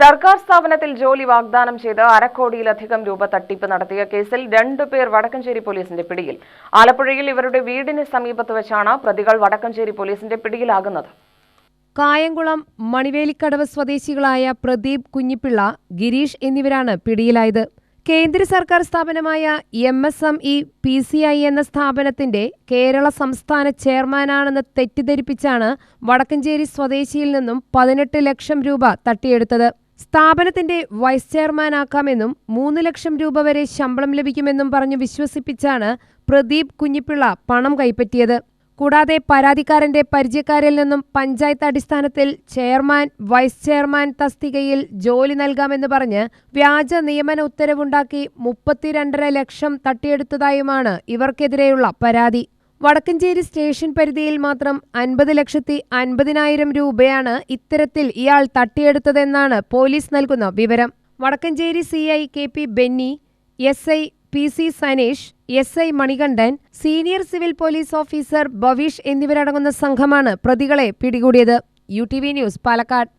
സർക്കാർ സ്ഥാപനത്തിൽ ജോലി വാഗ്ദാനം ചെയ്ത് അരക്കോടിയിലധികം രൂപ തട്ടിപ്പ് നടത്തിയ കേസിൽ രണ്ടുപേർ വടക്കഞ്ചേരി പോലീസിന്റെ പിടിയിൽ. ആലപ്പുഴയിൽ ഇവരുടെ വീടിന് സമീപത്ത് വെച്ചാണ് പ്രതികൾ വടക്കഞ്ചേരി പോലീസിന്റെ പിടിയിലാകുന്നത്. കായംകുളം മണിവേലിക്കടവ് സ്വദേശികളായ പ്രദീപ് കുഞ്ഞിപ്പിള്ള ഗിരീഷ് എന്നിവരാണ് പിടിയിലായത്. കേന്ദ്ര സർക്കാർ സ്ഥാപനമായ M S M E P C I എന്ന സ്ഥാപനത്തിന്റെ കേരള സംസ്ഥാന ചെയർമാനാണെന്ന് തെറ്റിദ്ധരിപ്പിച്ചാണ് വടക്കഞ്ചേരി സ്വദേശിയിൽ നിന്നും പതിനെട്ട് ലക്ഷം രൂപ തട്ടിയെടുത്തത്. സ്ഥാപനത്തിന്റെ വൈസ് ചെയർമാനാക്കാമെന്നും മൂന്ന് ലക്ഷം രൂപ വരെ ശമ്പളം ലഭിക്കുമെന്നും പറഞ്ഞു വിശ്വസിപ്പിച്ചാണ് പ്രദീപ് കുഞ്ഞിപ്പിള്ള പണം കൈപ്പറ്റിയത്. കൂടാതെ പരാതിക്കാരന്റെ പരിചയക്കാരിൽ നിന്നും പഞ്ചായത്ത് അടിസ്ഥാനത്തിൽ ചെയർമാൻ വൈസ് ചെയർമാൻ തസ്തികയിൽ ജോലി നൽകാമെന്ന് പറഞ്ഞ് വ്യാജ നിയമന ഉത്തരവുണ്ടാക്കി മുപ്പത്തിരണ്ടര ലക്ഷം തട്ടിയെടുത്തതായുമാണ് ഇവർക്കെതിരെയുള്ള പരാതി. വടക്കഞ്ചേരി സ്റ്റേഷൻ പരിധിയിൽ മാത്രം അൻപത് ലക്ഷത്തി അൻപതിനായിരം രൂപയാണ് ഇത്തരത്തിൽ ഇയാൾ തട്ടിയെടുത്തതെന്നാണ് പോലീസ് നൽകുന്ന വിവരം. Vadakkanchery C I K P Benny S I P C Sanesh S I Manikandan senior civil police officer Bhaveesh എന്നിവരടങ്ങുന്ന സംഘമാണ് പ്രതികളെ പിടികൂടിയത്. U T V news Palakkad.